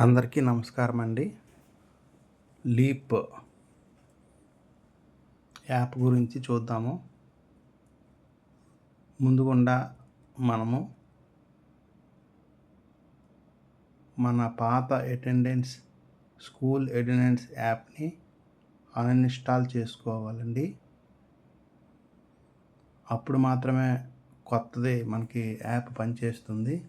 అందరికీ నమస్కారం అండి. లీప్ యాప్ గురించి చూద్దాము. ముందుగుండా మనము మన పాత అటెండెన్స్ స్కూల్ అటెండెన్స్ యాప్ని అన్ఇన్స్టాల్ చేసుకోవాలండి. అప్పుడు మాత్రమే కొత్తది మనకి యాప్ పనిచేస్తుంది.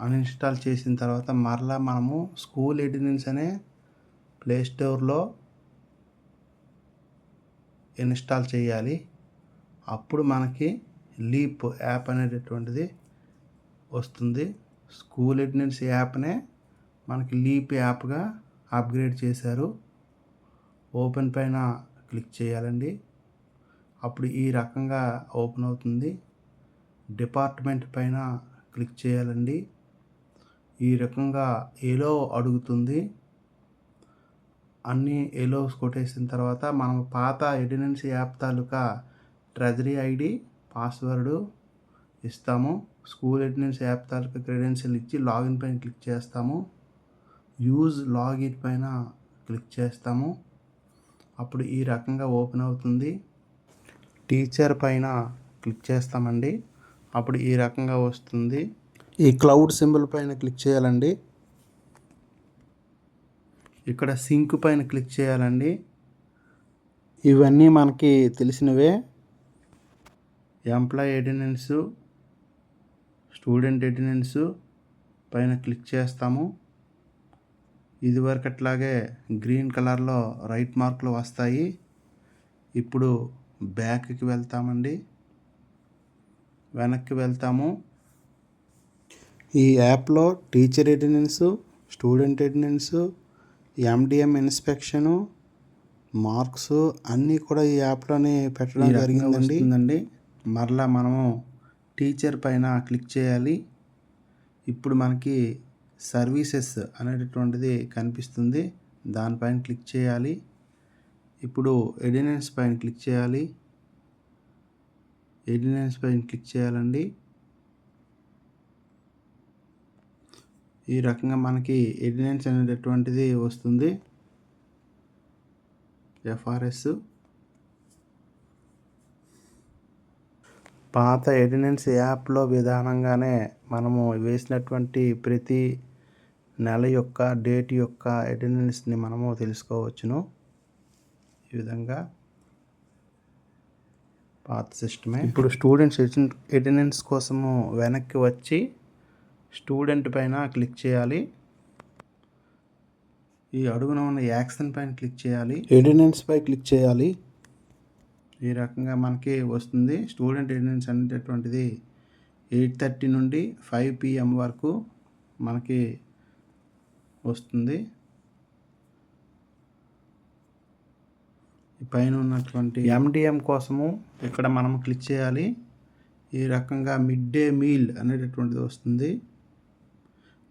అన్ఇన్స్టాల్ చేసిన తర్వాత మరలా మనము స్కూల్ అటెండెన్స్ అనే ప్లే స్టోర్లో ఇన్స్టాల్ చేయాలి. అప్పుడు మనకి లీప్ యాప్ అనేటటువంటిది వస్తుంది. స్కూల్ అటెండెన్స్ యాప్నే మనకి లీప్ యాప్గా అప్గ్రేడ్ చేశారు. ఓపెన్ పైన క్లిక్ చేయాలండి. అప్పుడు ఈ రకంగా ఓపెన్ అవుతుంది. డిపార్ట్మెంట్ పైన క్లిక్ చేయాలండి. ఈ రకంగా ఎలో అడుగుతుంది. అన్ని ఎలోస్ కొట్టేసిన తర్వాత మనం పాత ఎడినెన్స్ యాప్ తాలూకా ట్రెజరీ ఐడి పాస్వర్డ్ ఇస్తాము. స్కూల్ అటెండెన్స్ యాప్ తాలూకా క్రెడెన్షియల్ ఇచ్చి లాగిన్ పైన క్లిక్ చేస్తాము. యూజ్ లాగిన్ పైన క్లిక్ చేస్తాము. అప్పుడు ఈ రకంగా ఓపెన్ అవుతుంది. టీచర్ పైన క్లిక్ చేస్తామండి. అప్పుడు ఈ రకంగా వస్తుంది. ఈ క్లౌడ్ సింబల్ పైన క్లిక్ చేయాలండి. ఇక్కడ సింక్ పైన క్లిక్ చేయాలండి. ఇవన్నీ మనకి తెలిసినవే. ఎంప్లాయీ అటెండెన్స్ స్టూడెంట్ అటెండెన్స్ పైన క్లిక్ చేస్తాము. ఇదివరకు అట్లాగే గ్రీన్ కలర్లో రైట్ మార్కులు వస్తాయి. ఇప్పుడు బ్యాక్కి వెళ్తామండి. వెనక్కి వెళ్తాము. ఈ యాప్లో teacher attendance student attendance MDM inspection marks అన్నీ కూడా ఈ యాప్లోనే పెట్టడం జరిగిందండి. అండి మరలా మనము టీచర్ పైన క్లిక్ చేయాలి. ఇప్పుడు మనకి సర్వీసెస్ అనేటటువంటిది కనిపిస్తుంది. దానిపైన క్లిక్ చేయాలి. ఇప్పుడు ఎడినెన్స్ పైన క్లిక్ చేయాలి. ఎడినెన్స్ పైన క్లిక్ చేయాలండి. ఈ రకంగా మనకి ఎడినెన్స్ అనేటటువంటిది వస్తుంది. ఎఫ్ఆర్ఎస్ పాత ఎడినెన్స్ యాప్లో విధానంగానే మనము వేసినటువంటి ప్రతి నెల యొక్క డేట్ యొక్క అటెండెన్స్ని మనము తెలుసుకోవచ్చును. ఈ విధంగా పాత సిస్టమే. ఇప్పుడు స్టూడెంట్స్ అటెండెన్స్ కోసము వెనక్కి వచ్చి స్టూడెంట్ పైన క్లిక్ చేయాలి. ఈ అడుగున ఉన్న యాక్షన్ పైన క్లిక్ చేయాలి. అటెండెన్స్ పై క్లిక్ చేయాలి. ఈ రకంగా మనకి వస్తుంది. స్టూడెంట్ అటెండెన్స్ అనేటటువంటిది ఎయిట్ థర్టీ నుండి ఫైవ్ పిఎం వరకు మనకి వస్తుంది. పైన ఉన్నటువంటి ఎండిఎం కోసము ఇక్కడ మనం క్లిక్ చేయాలి. ఈ రకంగా మిడ్ డే మీల్ అనేటటువంటిది వస్తుంది.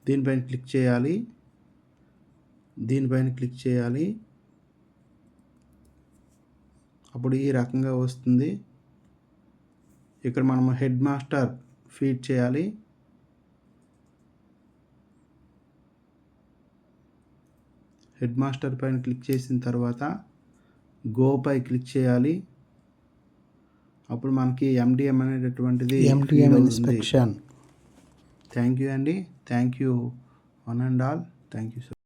దీనిపైన క్లిక్ చేయాలి. దీనిపైన క్లిక్ చేయాలి. అప్పుడు ఈ రకంగా వస్తుంది. ఇక్కడ మనం హెడ్ మాస్టర్ ఫీడ్ చేయాలి. హెడ్ మాస్టర్ పైన క్లిక్ చేసిన తర్వాత గో పై క్లిక్ చేయాలి. అప్పుడు మనకి ఎండిఎం అనేటటువంటిది ఎండిఎం ఇన్స్పెక్షన్. థ్యాంక్ యూ అండి. Thank you, one and all. Thank you, sir.